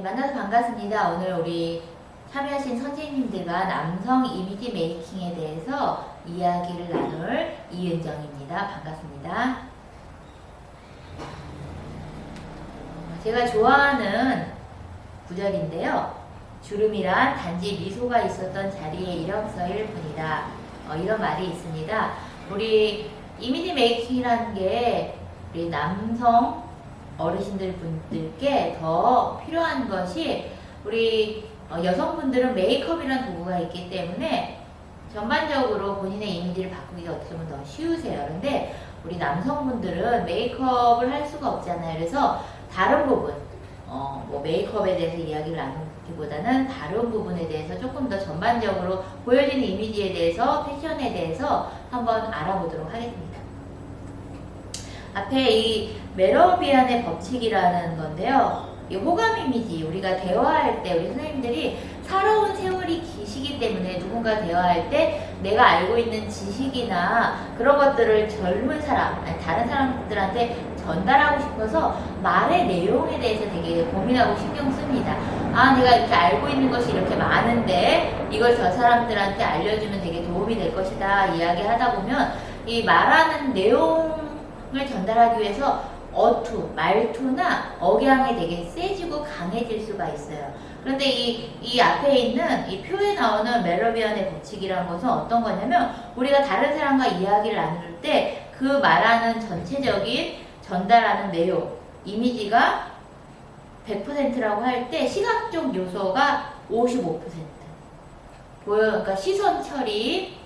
예, 만나서 반갑습니다. 오늘 우리 참여하신 선생님들과 남성 이미지 메이킹에 대해서 이야기를 나눌 이은정입니다. 반갑습니다. 어, 제가 좋아하는 구절인데요. 주름이란 단지 미소가 있었던 자리에 이력서일 뿐이다. 어, 이런 말이 있습니다. 우리 이미지 메이킹이라는 게 우리 남성 어르신들 분들께 더 필요한 것이 우리 어, 여성분들은 메이크업이라는 도구가 있기 때문에 전반적으로 본인의 이미지를 바꾸기가 어떻게 보면 더 쉬우세요. 그런데 우리 남성분들은 메이크업을 할 수가 없잖아요. 그래서 다른 부분, 어, 뭐 메이크업에 대해서 이야기를 나누기보다는 다른 부분에 대해서 조금 더 전반적으로 보여지는 이미지에 대해서 패션에 대해서 한번 알아보도록 하겠습니다. 앞에 이 메러비안의 법칙이라는 건데요. 이 호감 이미지 우리가 대화할 때 우리 선생님들이 살아온 세월이 기시기 때문에 누군가 대화할 때 내가 알고 있는 지식이나 그런 것들을 젊은 사람, 아니 다른 사람들한테 전달하고 싶어서 말의 내용에 대해서 되게 고민하고 신경 씁니다. 아, 내가 이렇게 알고 있는 것이 이렇게 많은데 이걸 저 사람들한테 알려주면 되게 도움이 될 것이다 이야기하다 보면 이 말하는 내용 을 전달하기 위해서 어투, 말투나 억양이 되게 세지고 강해질 수가 있어요. 그런데 이, 이 앞에 있는 이 표에 나오는 멜로비안의 법칙이라는 것은 어떤 거냐면 우리가 다른 사람과 이야기를 나눌 때 그 말하는 전체적인 전달하는 내용, 이미지가 100%라고 할 때 시각적 요소가 55%. 보여, 그러니까 시선 처리,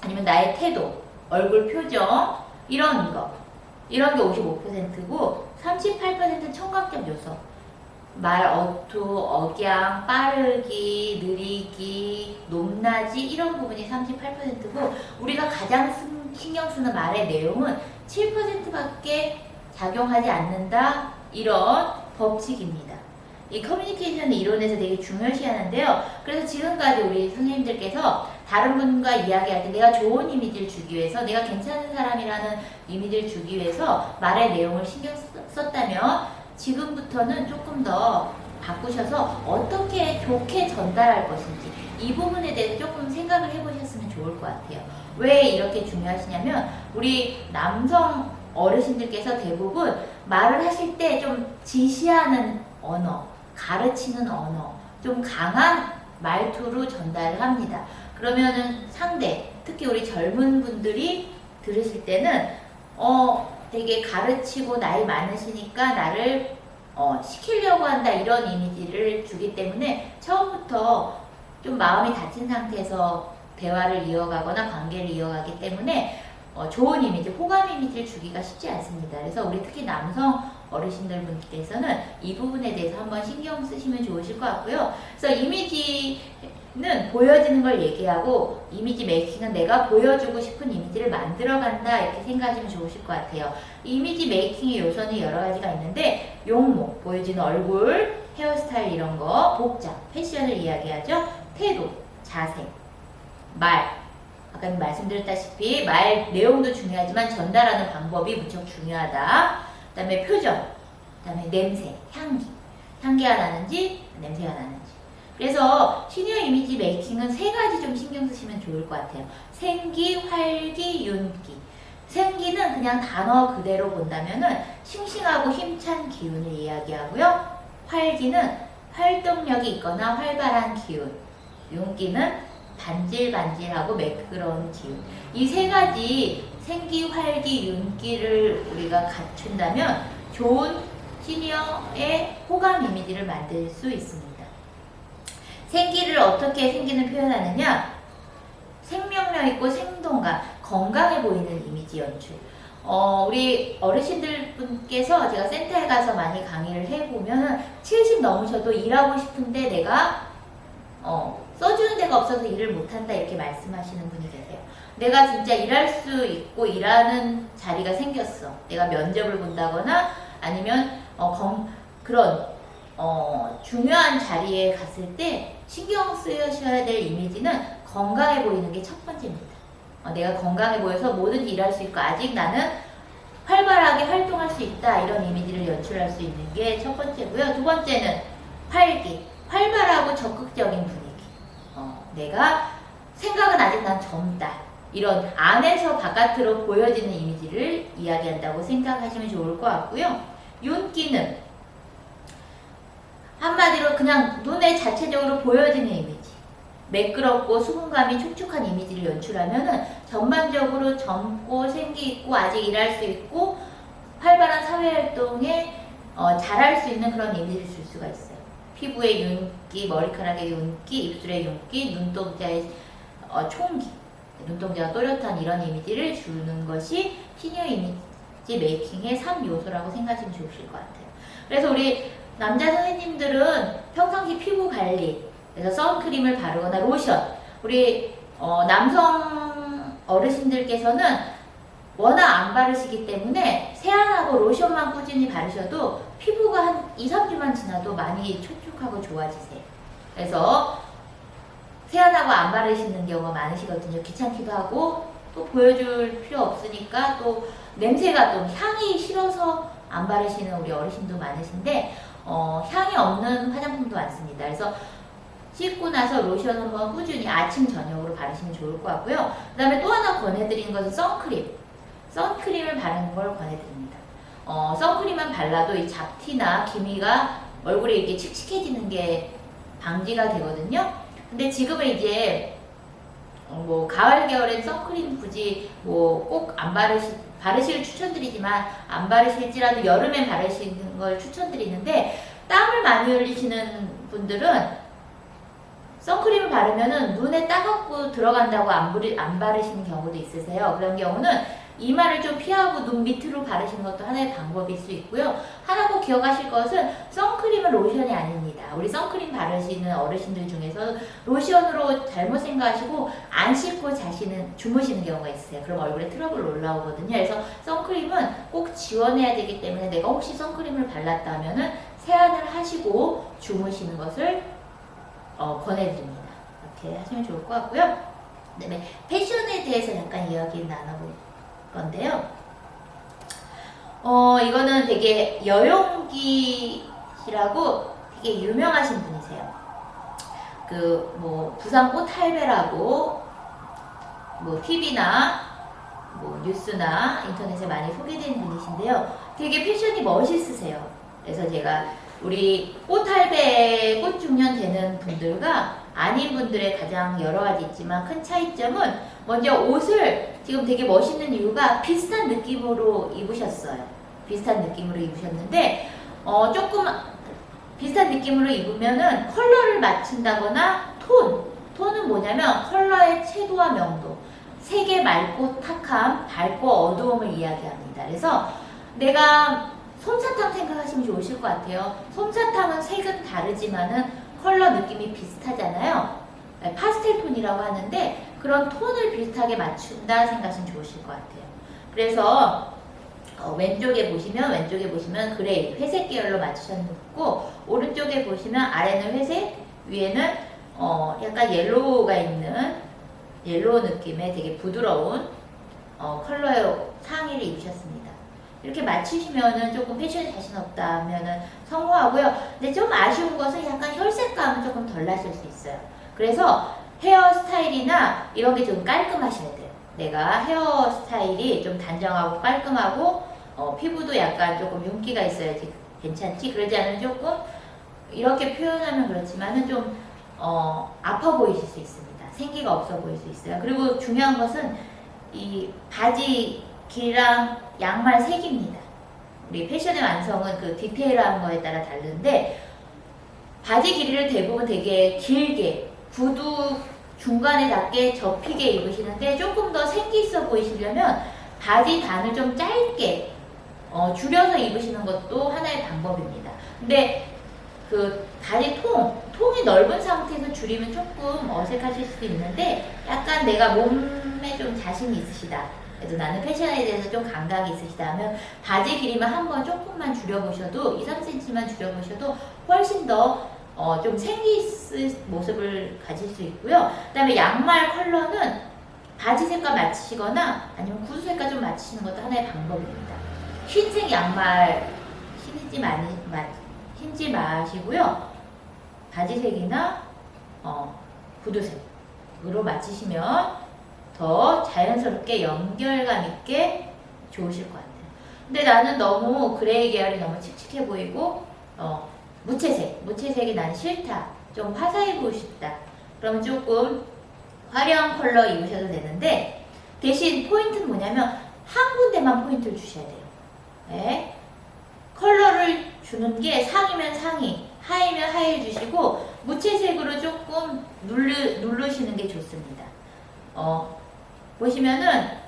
아니면 나의 태도, 얼굴 표정, 이런 거. 이런 게 55%고 38% 청각적 요소. 말, 어투, 억양, 빠르기, 느리기, 높낮이 이런 부분이 38%고 우리가 가장 쓴- 신경 쓰는 말의 내용은 7%밖에 작용하지 않는다 이런 법칙입니다. 이 커뮤니케이션 이론에서 되게 중요시하는데요. 그래서 지금까지 우리 선생님들께서 다른 분과 이야기할 때 내가 좋은 이미지를 주기 위해서 내가 괜찮은 사람이라는 이미지를 주기 위해서 말의 내용을 신경 썼- 썼다면 지금부터는 조금 더 바꾸셔서 어떻게 좋게 전달할 것인지 이 부분에 대해서 조금 생각을 해보셨으면 좋을 것 같아요. 왜 이렇게 중요하시냐면 우리 남성 어르신들께서 대부분 말을 하실 때 좀 지시하는 언어, 가르치는 언어, 좀 강한 말투로 전달을 합니다. 그러면은 상대, 특히 우리 젊은 분들이 들으실 때는 어 되게 가르치고 나이 많으시니까 나를 어, 시키려고 한다 이런 이미지를 주기 때문에 처음부터 좀 마음이 다친 상태에서 대화를 이어가거나 관계를 이어가기 때문에 어, 좋은 이미지, 호감 이미지를 주기가 쉽지 않습니다. 그래서 우리 특히 남성 어르신들 분께서는 이 부분에 대해서 한번 신경 쓰시면 좋으실 것 같고요. 그래서 이미지 는 보여지는 걸 얘기하고 이미지 메이킹은 내가 보여주고 싶은 이미지를 만들어간다 이렇게 생각하시면 좋으실 것 같아요. 이미지 메이킹의 요소는 여러 가지가 있는데 용모, 보여지는 얼굴, 헤어스타일 이런 거, 복장, 패션을 이야기하죠. 태도, 자세, 말, 아까 말씀드렸다시피 말 내용도 중요하지만 전달하는 방법이 무척 중요하다. 그 다음에 표정, 그 다음에 냄새, 향기, 향기가 나는지 냄새가 나는지. 그래서 시니어 이미지 메이킹은 세 가지 좀 신경 쓰시면 좋을 것 같아요. 생기, 활기, 윤기. 생기는 그냥 단어 그대로 본다면은 싱싱하고 힘찬 기운을 이야기하고요. 활기는 활동력이 있거나 활발한 기운. 윤기는 반질반질하고 매끄러운 기운. 이 세 가지 생기, 활기, 윤기를 우리가 갖춘다면 좋은 시니어의 호감 이미지를 만들 수 있습니다. 생기를 어떻게 생기는 표현하느냐? 생명력 있고 생동감, 건강해 보이는 이미지 연출. 어, 우리 어르신들 분께서 제가 센터에 가서 많이 강의를 해보면 70 넘으셔도 일하고 싶은데 내가 어, 써주는 데가 없어서 일을 못한다 이렇게 말씀하시는 분이 계세요. 내가 진짜 일할 수 있고 일하는 자리가 생겼어. 내가 면접을 본다거나 아니면 어, 검, 그런 어, 중요한 자리에 갔을 때 신경 쓰셔야 될 이미지는 건강해 보이는 게 첫 번째입니다. 어, 내가 건강해 보여서 뭐든지 일할 수 있고 아직 나는 활발하게 활동할 수 있다 이런 이미지를 연출할 수 있는 게 첫 번째고요. 두 번째는 활기, 활발하고 적극적인 분위기. 어, 내가 생각은 아직 난 젊다. 이런 안에서 바깥으로 보여지는 이미지를 이야기한다고 생각하시면 좋을 것 같고요. 윤기는 한마디로 그냥 눈에 자체적으로 보여지는 이미지. 매끄럽고 수분감이 촉촉한 이미지를 연출하면 은 전반적으로 젊고 생기 있고 아직 일할 수 있고 활발한 사회 활동에 어, 잘할 수 있는 그런 이미지를 줄 수가 있어요. 피부의 윤기, 머리카락의 윤기, 입술의 윤기, 눈동자의 어, 총기, 눈동자가 또렷한 이런 이미지를 주는 것이 시니어 이미지 메이킹의 3요소라고 생각하시면 좋으실 것 같아요. 그래서 우리 남자 선생님들은 평상시 피부 관리, 그래서 선크림을 바르거나 로션, 우리 어, 남성 어르신들께서는 워낙 안 바르시기 때문에 세안하고 로션만 꾸준히 바르셔도 피부가 한 2, 3주만 지나도 많이 촉촉하고 좋아지세요. 그래서 세안하고 안 바르시는 경우가 많으시거든요. 귀찮기도 하고 또 보여줄 필요 없으니까 또 냄새가 또 향이 싫어서 안 바르시는 우리 어르신도 많으신데 어, 향이 없는 화장품도 많습니다. 그래서 씻고 나서 로션 한번 꾸준히 아침 저녁으로 바르시면 좋을 것 같고요. 그 다음에 또 하나 권해드리는 것은 선크림. 선크림을 바르는 걸 권해드립니다. 어, 선크림만 발라도 이 잡티나 기미가 얼굴에 이렇게 칙칙해지는 게 방지가 되거든요. 근데 지금은 이제 어, 뭐 가을 겨울엔 선크림 굳이 뭐 꼭 안 바르시 바르실 추천드리지만 안 바르실지라도 여름엔 바르시는 걸 추천드리는데 땀을 많이 흘리시는 분들은 선크림을 바르면은 눈에 따갑고 들어간다고 안, 부리, 안 바르시는 경우도 있으세요. 그런 경우는 이마를 좀 피하고 눈 밑으로 바르시는 것도 하나의 방법일 수 있고요. 하나 꼭 기억하실 것은 선크림은 로션이 아닙니다. 우리 선크림 바르시는 어르신들 중에서 로션으로 잘못 생각하시고 안 씻고 자시는 주무시는 경우가 있어요. 그럼 얼굴에 트러블 올라오거든요. 그래서 선크림은 꼭 지원해야 되기 때문에 내가 혹시 선크림을 발랐다 하면은 세안을 하시고 주무시는 것을 어, 권해드립니다. 이렇게 하시면 좋을 것 같고요. 그다음에 패션에 대해서 약간 이야기 나눠볼 건데요. 어, 이거는 되게 여용기시라고 되게 유명하신 분이세요. 그, 뭐, 부산 꽃 할배라고, 뭐, TV나, 뭐, 뉴스나 인터넷에 많이 소개되는 분이신데요. 되게 패션이 멋있으세요. 그래서 제가 우리 꽃 할배, 꽃 중년 되는 분들과 아닌 분들의 가장 여러 가지 있지만 큰 차이점은 먼저 옷을 지금 되게 멋있는 이유가 비슷한 느낌으로 입으셨어요. 비슷한 느낌으로 입으셨는데 어, 조금 비슷한 느낌으로 입으면은 컬러를 맞춘다거나 톤 톤은 뭐냐면 컬러의 채도와 명도 색의 맑고 탁함 밝고 어두움을 이야기합니다. 그래서 내가 솜사탕 생각하시면 좋으실 것 같아요. 솜사탕은 색은 다르지만은 컬러 느낌이 비슷하잖아요. 네, 파스텔 톤이라고 하는데 그런 톤을 비슷하게 맞춘다 생각하시면 좋으실 것 같아요. 그래서 어, 왼쪽에 보시면 왼쪽에 보시면 그레이 회색 계열로 맞추셨고 오른쪽에 보시면 아래는 회색 위에는 어, 약간 옐로우가 있는 옐로우 느낌의 되게 부드러운 어, 컬러의 상의를 입으셨습니다. 이렇게 맞추시면은 조금 패션에 자신 없다면은 성공하고요. 근데 좀 아쉬운 것은 약간 혈색감은 조금 덜 나실 수 있어요. 그래서 헤어스타일이나 이런 게 좀 깔끔하셔야 돼요. 내가 헤어스타일이 좀 단정하고 깔끔하고 어, 피부도 약간 조금 윤기가 있어야지 괜찮지. 그러지 않으면 조금 이렇게 표현하면 그렇지만은 좀 어, 아파 보이실 수 있습니다. 생기가 없어 보일 수 있어요. 그리고 중요한 것은 이 바지 길이랑 양말 색입니다. 우리 패션의 완성은 그 디테일한 거에 따라 다른데 바지 길이를 대부분 되게 길게 구두 중간에 닿게 접히게 입으시는데 조금 더 생기 있어 보이시려면 바지 단을 좀 짧게 어, 줄여서 입으시는 것도 하나의 방법입니다. 근데 그 바지 통, 통이 넓은 상태에서 줄이면 조금 어색하실 수도 있는데 약간 내가 몸에 좀 자신이 있으시다. 그래도 나는 패션에 대해서 좀 감각이 있으시다 하면 바지 길이만 한번 조금만 줄여보셔도 2, 3cm만 줄여보셔도 훨씬 더 어, 좀 생기 있을 모습을 가질 수 있고요. 그 다음에 양말 컬러는 바지 색과 맞추시거나 아니면 구두 색과 좀 맞추시는 것도 하나의 방법입니다. 흰색 양말 신지 많이 마, 신지 마시고요. 바지색이나 어, 구두색으로 맞추시면 더 자연스럽게 연결감 있게 좋으실 것 같아요. 근데 나는 너무 그레이 계열이 너무 칙칙해 보이고 어, 무채색, 무채색이 난 싫다. 좀 화사해 보이고 싶다. 그러면 조금 화려한 컬러 입으셔도 되는데 대신 포인트는 뭐냐면 한 군데만 포인트를 주셔야 돼요. 네. 컬러를 주는 게 상이면 상의, 하이면 하이 주시고 무채색으로 조금 누르, 누르시는 게 좋습니다. 어, 보시면은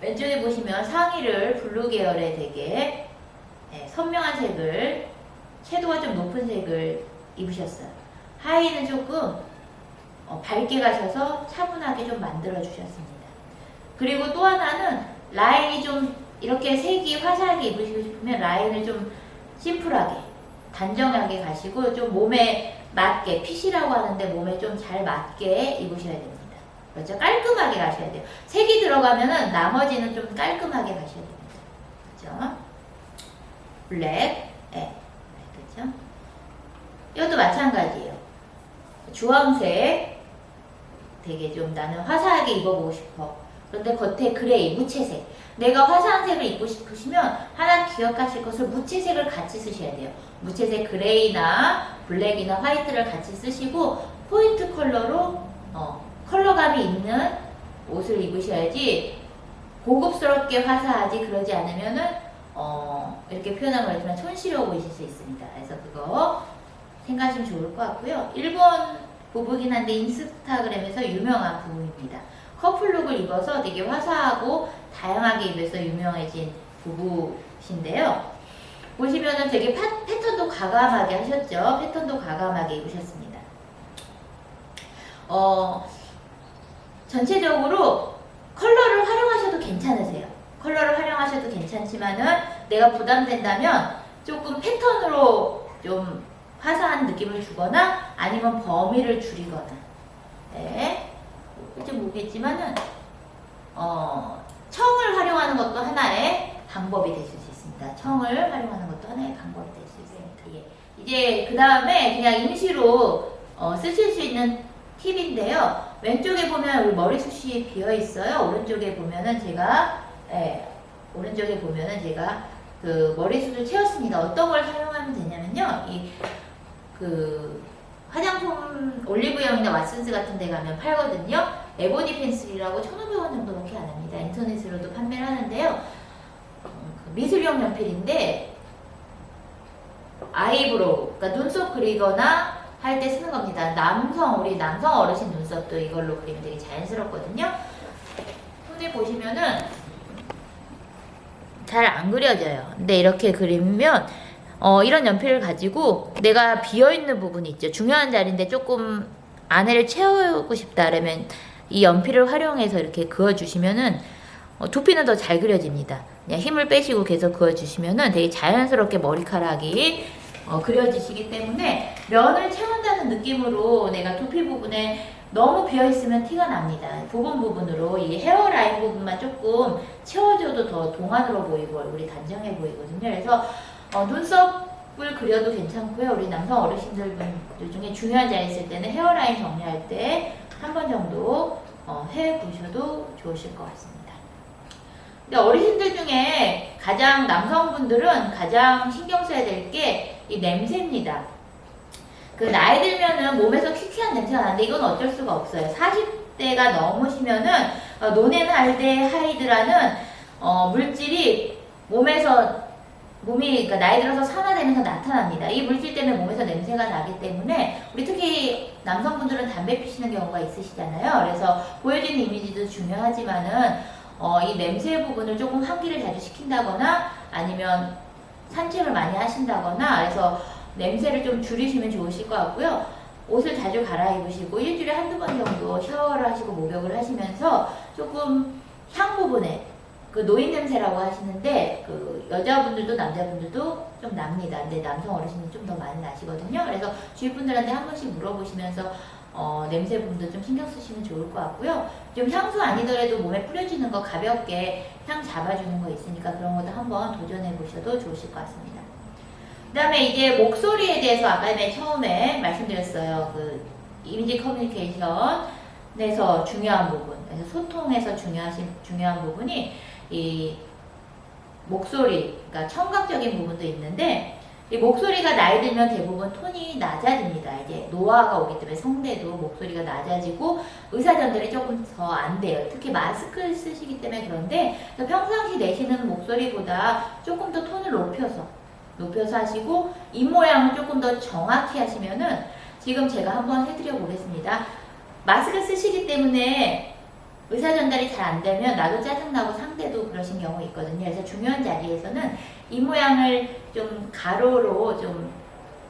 왼쪽에 보시면 상의를 블루 계열의 되게 네, 선명한 색을 채도가 좀 높은 색을 입으셨어요. 하의는 조금 어, 밝게 가셔서 차분하게 좀 만들어 주셨습니다. 그리고 또 하나는 라인이 좀 이렇게 색이 화사하게 입으시고 싶으면 라인을 좀 심플하게 단정하게 가시고 좀 몸에 맞게 핏이라고 하는데 몸에 좀 잘 맞게 입으셔야 됩니다. 그렇죠? 깔끔하게 가셔야 돼요. 색이 들어가면은 나머지는 좀 깔끔하게 가셔야 됩니다. 그렇죠? 블랙? 이것도 마찬가지예요. 주황색, 되게 좀 나는 화사하게 입어보고 싶어. 그런데 겉에 그레이, 무채색. 내가 화사한 색을 입고 싶으시면 하나 기억하실 것을 무채색을 같이 쓰셔야 돼요. 무채색 그레이나 블랙이나 화이트를 같이 쓰시고 포인트 컬러로 어, 컬러감이 있는 옷을 입으셔야지 고급스럽게 화사하지 그러지 않으면은 어, 이렇게 표현한 거지만 촌스러워 보이실 수 있습니다. 그래서 그거 생각하시면 좋을 것 같고요. 일본 부부긴 한데 인스타그램에서 유명한 부부입니다. 커플룩을 입어서 되게 화사하고 다양하게 입어서 유명해진 부부신데요. 보시면은 되게 파- 패턴도 과감하게 하셨죠. 패턴도 과감하게 입으셨습니다. 어, 전체적으로 컬러를 활용하셔도 괜찮으세요. 컬러를 활용하셔도 괜찮지만은 내가 부담된다면 조금 패턴으로 좀 화사한 느낌을 주거나 아니면 범위를 줄이거나 네. 이제 모르겠지만은 어, 청을 활용하는 것도 하나의 방법이 되실 수 있습니다. 청을 활용하는 것도 하나의 방법이 될 수 있습니다. 예. 이제 그 다음에 그냥 임시로 어, 쓰실 수 있는 팁인데요. 왼쪽에 보면 우리 머리숱이 비어 있어요. 오른쪽에 보면은 제가 예, 오른쪽에 보면은 제가 그 머리숱을 채웠습니다. 어떤 걸 사용하면 되냐면요. 이 그 화장품 올리브영이나 왓슨스 같은 데 가면 팔거든요. 에보니 펜슬이라고 1,500원 정도밖에 안 합니다. 인터넷으로도 판매를 하는데요. 음, 그 미술용 연필인데 아이브로우, 그러니까 눈썹 그리거나 할 때 쓰는 겁니다. 남성, 우리 남성 어르신 눈썹도 이걸로 그리면 되게 자연스럽거든요. 손에 보시면은 잘 안 그려져요. 근데 이렇게 그리면 어, 이런 연필을 가지고 내가 비어있는 부분이 있죠. 중요한 자리인데 조금 안에를 채우고 싶다 그러면 이 연필을 활용해서 이렇게 그어주시면은 어, 두피는 더 잘 그려집니다. 그냥 힘을 빼시고 계속 그어주시면은 되게 자연스럽게 머리카락이 어, 그려지시기 때문에 면을 채운다는 느낌으로 내가 두피 부분에 너무 비어있으면 티가 납니다. 부분 부분으로 이 헤어라인 부분만 조금 채워줘도 더 동안으로 보이고 얼굴이 단정해 보이거든요. 그래서 어, 눈썹을 그려도 괜찮고요. 우리 남성 어르신들 중에 중요한 자리 있을 때는 헤어라인 정리할 때 한 번 정도 어, 해 보셔도 좋으실 것 같습니다. 근데 어르신들 중에 가장 남성분들은 가장 신경 써야 될 게 이 냄새입니다. 그 나이 들면은 몸에서 퀴퀴한 냄새가 나는데 이건 어쩔 수가 없어요. 40대가 넘으시면은 어, 노넨할데 하이드라는 어, 물질이 몸에서 몸이 그러니까 나이 들어서 산화되면서 나타납니다. 이 물질 때문에 몸에서 냄새가 나기 때문에 우리 특히 남성분들은 담배 피시는 경우가 있으시잖아요. 그래서 보여지는 이미지도 중요하지만은 어, 이 냄새 부분을 조금 환기를 자주 시킨다거나 아니면 산책을 많이 하신다거나 그래서 냄새를 좀 줄이시면 좋으실 것 같고요. 옷을 자주 갈아입으시고 일주일에 한두 번 정도 샤워를 하시고 목욕을 하시면서 조금 향 부분에 그 노인 냄새라고 하시는데 그 여자분들도 남자분들도 좀 납니다. 근데 남성 어르신은 좀 더 많이 나시거든요. 그래서 주위 분들한테 한 번씩 물어보시면서 어, 냄새 부분도 좀 신경 쓰시면 좋을 것 같고요. 좀 향수 아니더라도 몸에 뿌려주는 거 가볍게 향 잡아주는 거 있으니까 그런 것도 한번 도전해 보셔도 좋으실 것 같습니다. 그 다음에 이제 목소리에 대해서 아까 맨 처음에 말씀드렸어요. 그 이미지 커뮤니케이션에서 중요한 부분, 소통에서 중요하신 중요한 부분이 이 목소리, 그러니까 청각적인 부분도 있는데 이 목소리가 나이 들면 대부분 톤이 낮아집니다. 이제 노화가 오기 때문에 성대도 목소리가 낮아지고 의사 전달이 조금 더 안 돼요. 특히 마스크를 쓰시기 때문에 그런데 평상시 내시는 목소리보다 조금 더 톤을 높여서 높여서 하시고 입 모양을 조금 더 정확히 하시면은 지금 제가 한번 해드려 보겠습니다. 마스크 쓰시기 때문에 의사 전달이 잘 안 되면 나도 짜증나고 상대도 그러신 경우 있거든요. 그래서 중요한 자리에서는 입 모양을 좀 가로로 좀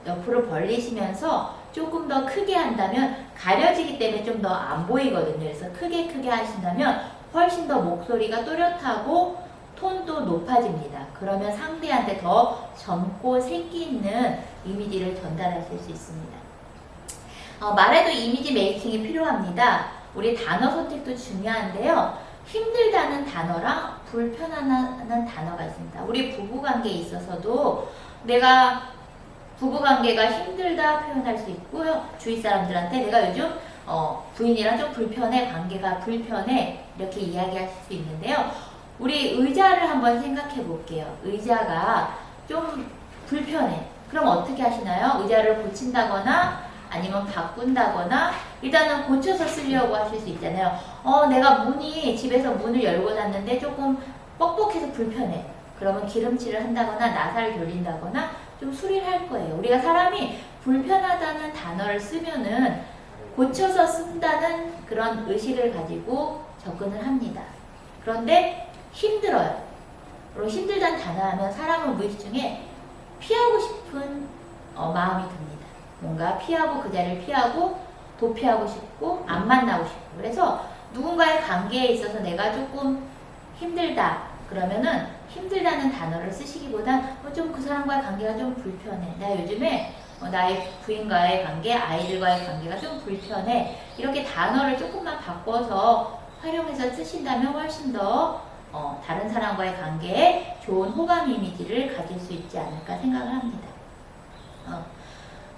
옆으로 벌리시면서 조금 더 크게 한다면 가려지기 때문에 좀 더 안 보이거든요. 그래서 크게 크게 하신다면 훨씬 더 목소리가 또렷하고 톤도 높아집니다. 그러면 상대한테 더 젊고 생기 있는 이미지를 전달하실 수 있습니다. 어, 말에도 이미지 메이킹이 필요합니다. 우리 단어 선택도 중요한데요. 힘들다는 단어랑 불편하다는 단어가 있습니다. 우리 부부관계에 있어서도 내가 부부관계가 힘들다 표현할 수 있고요. 주위 사람들한테 내가 요즘 어, 부인이랑 좀 불편해, 관계가 불편해 이렇게 이야기하실 수 있는데요. 우리 의자를 한번 생각해 볼게요. 의자가 좀 불편해. 그럼 어떻게 하시나요? 의자를 고친다거나 아니면 바꾼다거나 일단은 고쳐서 쓰려고 하실 수 있잖아요. 어, 내가 문이 집에서 문을 열고 놨는데 조금 뻑뻑해서 불편해. 그러면 기름칠을 한다거나 나사를 돌린다거나 좀 수리를 할 거예요. 우리가 사람이 불편하다는 단어를 쓰면은 고쳐서 쓴다는 그런 의식을 가지고 접근을 합니다. 그런데 힘들어요. 그리고 힘들다는 단어 하면 사람은 무의식 중에 피하고 싶은 어, 마음이 듭니다. 뭔가 피하고 그 자리를 피하고 도피하고 싶고 안 만나고 싶고 그래서 누군가의 관계에 있어서 내가 조금 힘들다 그러면은 힘들다는 단어를 쓰시기보단 어, 좀그 사람과의 관계가 좀 불편해 나 요즘에 어, 나의 부인과의 관계 아이들과의 관계가 좀 불편해 이렇게 단어를 조금만 바꿔서 활용해서 쓰신다면 훨씬 더 어, 다른 사람과의 관계에 좋은 호감 이미지를 가질 수 있지 않을까 생각을 합니다. 어.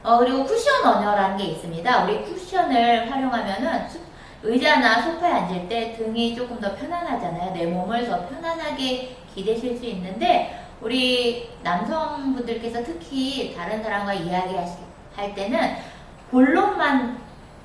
어, 그리고 쿠션 언어라는 게 있습니다. 우리 쿠션을 활용하면은 수- 의자나 소파에 앉을 때 등이 조금 더 편안하잖아요. 내 몸을 더 편안하게 기대실 수 있는데 우리 남성분들께서 특히 다른 사람과 이야기할 때는 본론만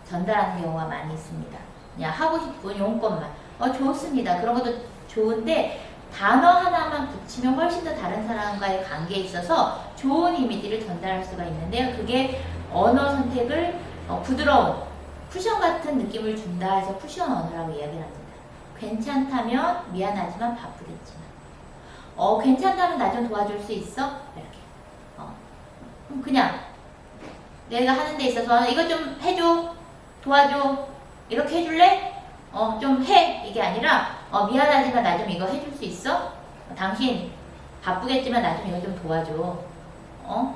전달하는 경우가 많이 있습니다. 그냥 하고 싶은 용건만. 어, 좋습니다. 그런 것도 좋은데 단어 하나만 붙이면 훨씬 더 다른 사람과의 관계에 있어서 좋은 이미지를 전달할 수가 있는데요. 그게 언어 선택을 어, 부드러운 쿠션 같은 느낌을 준다 해서 쿠션 언어라고 이야기를 합니다. 괜찮다면 미안하지만 바쁘겠지만 어 괜찮다면 나 좀 도와줄 수 있어? 이렇게 어 그냥 내가 하는 데 있어서 이것 좀 해줘 도와줘 이렇게 해줄래? 어 좀 해 이게 아니라 어 미안하지만 나 좀 이거 해줄 수 있어? 어, 당신 바쁘겠지만 나 좀 이거 좀 도와줘 어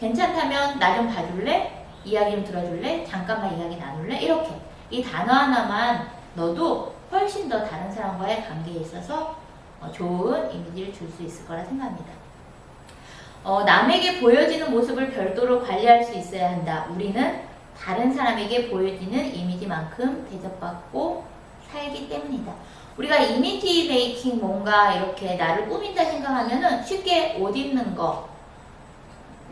괜찮다면 나 좀 봐줄래? 이야기 좀 들어줄래? 잠깐만 이야기 나눌래? 이렇게 이 단어 하나만 넣어도 훨씬 더 다른 사람과의 관계에 있어서 어, 좋은 이미지를 줄 수 있을 거라 생각합니다. 어, 남에게 보여지는 모습을 별도로 관리할 수 있어야 한다. 우리는 다른 사람에게 보여지는 이미지만큼 대접받고 살기 때문이다. 우리가 이미지 메이킹 뭔가 이렇게 나를 꾸민다 생각하면은 쉽게 옷 입는 거,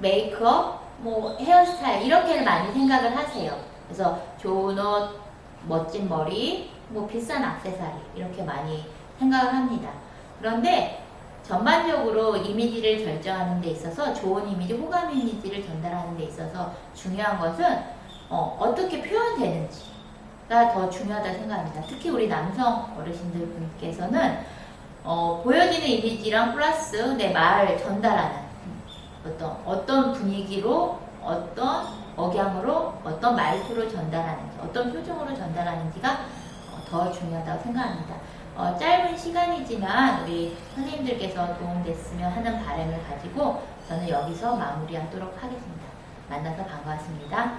메이크업, 뭐 헤어스타일 이렇게를 많이 생각을 하세요. 그래서 좋은 옷, 멋진 머리, 뭐 비싼 액세서리 이렇게 많이 생각을 합니다. 그런데 전반적으로 이미지를 결정하는 데 있어서 좋은 이미지, 호감 이미지를 전달하는 데 있어서 중요한 것은 어, 어떻게 표현되는지가 더 중요하다 생각합니다. 특히 우리 남성 어르신들 분께서는 어, 보여지는 이미지랑 플러스 내 말 전달하는 어떤 어떤 분위기로 어떤 억양으로 어떤 말투로 전달하는지 어떤 표정으로 전달하는지가 어, 더 중요하다고 생각합니다. 어, 짧은 시간이지만 우리 선생님들께서 도움됐으면 하는 바람을 가지고 저는 여기서 마무리하도록 하겠습니다. 만나서 반가웠습니다.